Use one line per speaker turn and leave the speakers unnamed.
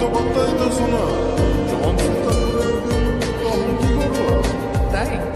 Dobattaydı sona. Cansızlar buraya
bir daha oldular. Dang.